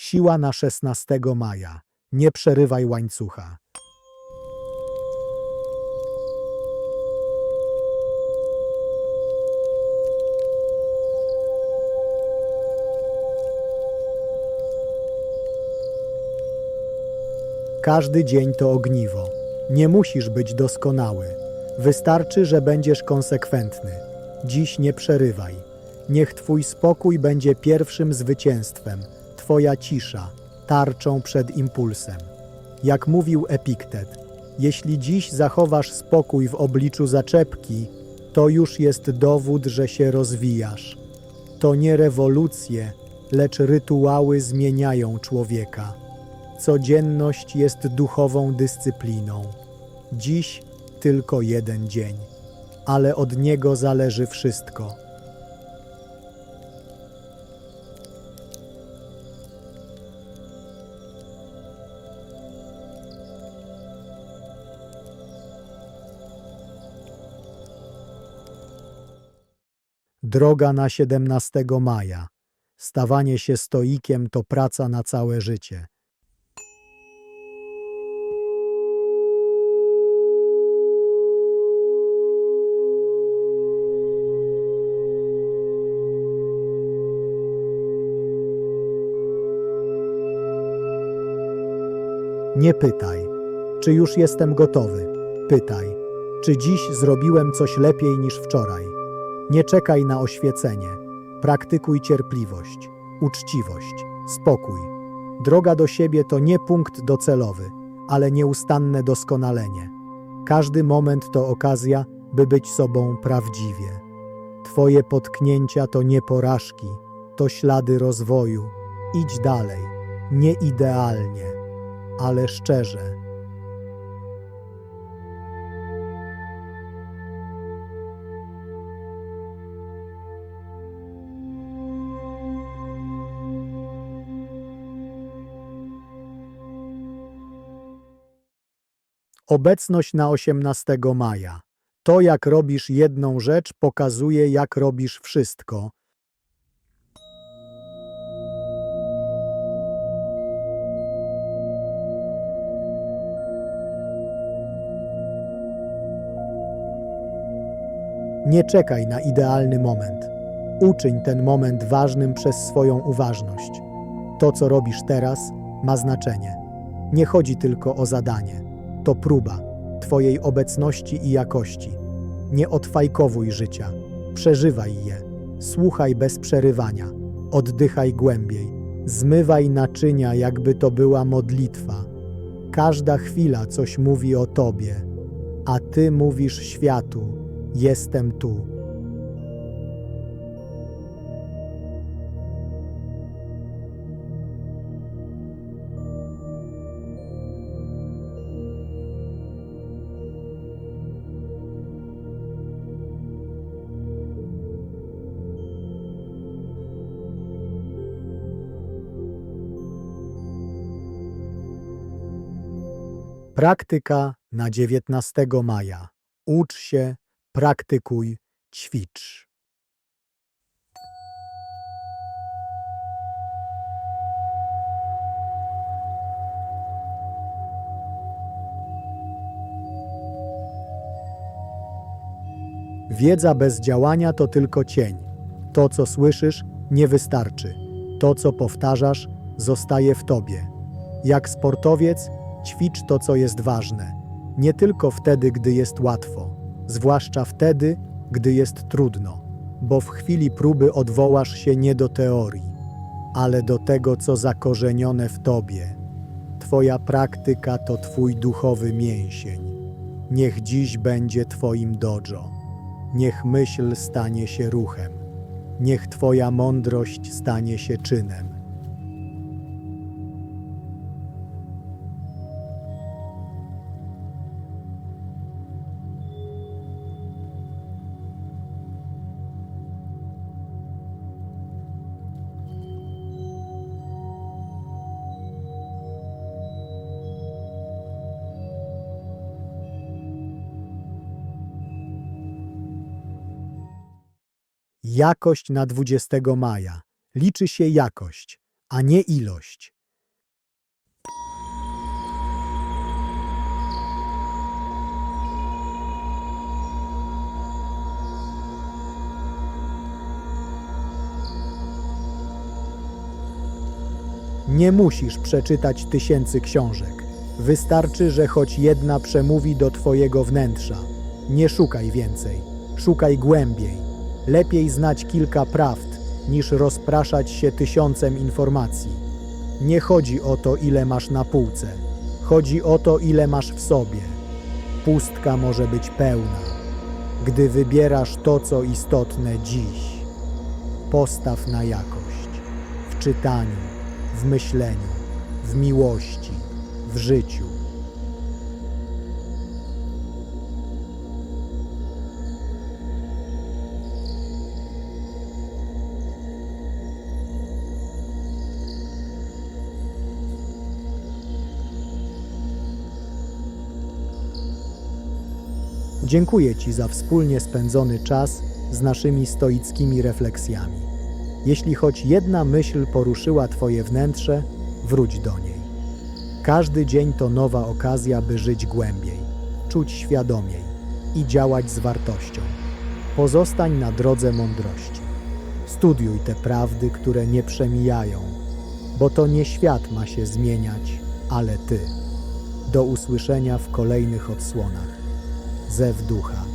Siła na 16 maja. Nie przerywaj łańcucha. Każdy dzień to ogniwo. Nie musisz być doskonały. Wystarczy, że będziesz konsekwentny. Dziś nie przerywaj. Niech Twój spokój będzie pierwszym zwycięstwem, Twoja cisza, tarczą przed impulsem. Jak mówił Epiktet, jeśli dziś zachowasz spokój w obliczu zaczepki, to już jest dowód, że się rozwijasz. To nie rewolucje, lecz rytuały zmieniają człowieka. Codzienność jest duchową dyscypliną. Dziś tylko jeden dzień, ale od niego zależy wszystko. Droga na 17 maja. Stawanie się stoikiem to praca na całe życie. Nie pytaj, czy już jestem gotowy. Pytaj, czy dziś zrobiłem coś lepiej niż wczoraj. Nie czekaj na oświecenie. Praktykuj cierpliwość, uczciwość, spokój. Droga do siebie to nie punkt docelowy, ale nieustanne doskonalenie. Każdy moment to okazja, by być sobą prawdziwie. Twoje potknięcia to nie porażki, to ślady rozwoju. Idź dalej, nie idealnie, ale szczerze. Obecność na 18 maja. To, jak robisz jedną rzecz, pokazuje, jak robisz wszystko. Nie czekaj na idealny moment. Uczyń ten moment ważnym przez swoją uważność. To, co robisz teraz, ma znaczenie. Nie chodzi tylko o zadanie. To próba Twojej obecności i jakości. Nie odfajkowuj życia. Przeżywaj je. Słuchaj bez przerywania. Oddychaj głębiej. Zmywaj naczynia, jakby to była modlitwa. Każda chwila coś mówi o Tobie, a Ty mówisz światu: Jestem tu. Praktyka na 19 maja. Ucz się, praktykuj, ćwicz. Wiedza bez działania to tylko cień. To, co słyszysz, nie wystarczy. To, co powtarzasz, zostaje w tobie. Jak sportowiec, ćwicz to, co jest ważne. Nie tylko wtedy, gdy jest łatwo, zwłaszcza wtedy, gdy jest trudno, bo w chwili próby odwołasz się nie do teorii, ale do tego, co zakorzenione w tobie. Twoja praktyka to twój duchowy mięsień. Niech dziś będzie twoim dojo. Niech myśl stanie się ruchem. Niech twoja mądrość stanie się czynem. Jakość na 20 maja. Liczy się jakość, a nie ilość. Nie musisz przeczytać tysięcy książek. Wystarczy, że choć jedna przemówi do Twojego wnętrza. Nie szukaj więcej, szukaj głębiej. Lepiej znać kilka prawd, niż rozpraszać się tysiącem informacji. Nie chodzi o to, ile masz na półce, chodzi o to, ile masz w sobie. Pustka może być pełna, gdy wybierasz to, co istotne dziś. Postaw na jakość w czytaniu, w myśleniu, w miłości, w życiu. Dziękuję Ci za wspólnie spędzony czas z naszymi stoickimi refleksjami. Jeśli choć jedna myśl poruszyła Twoje wnętrze, wróć do niej. Każdy dzień to nowa okazja, by żyć głębiej, czuć świadomiej i działać z wartością. Pozostań na drodze mądrości. Studiuj te prawdy, które nie przemijają, bo to nie świat ma się zmieniać, ale Ty. Do usłyszenia w kolejnych odsłonach. Zew Ducha.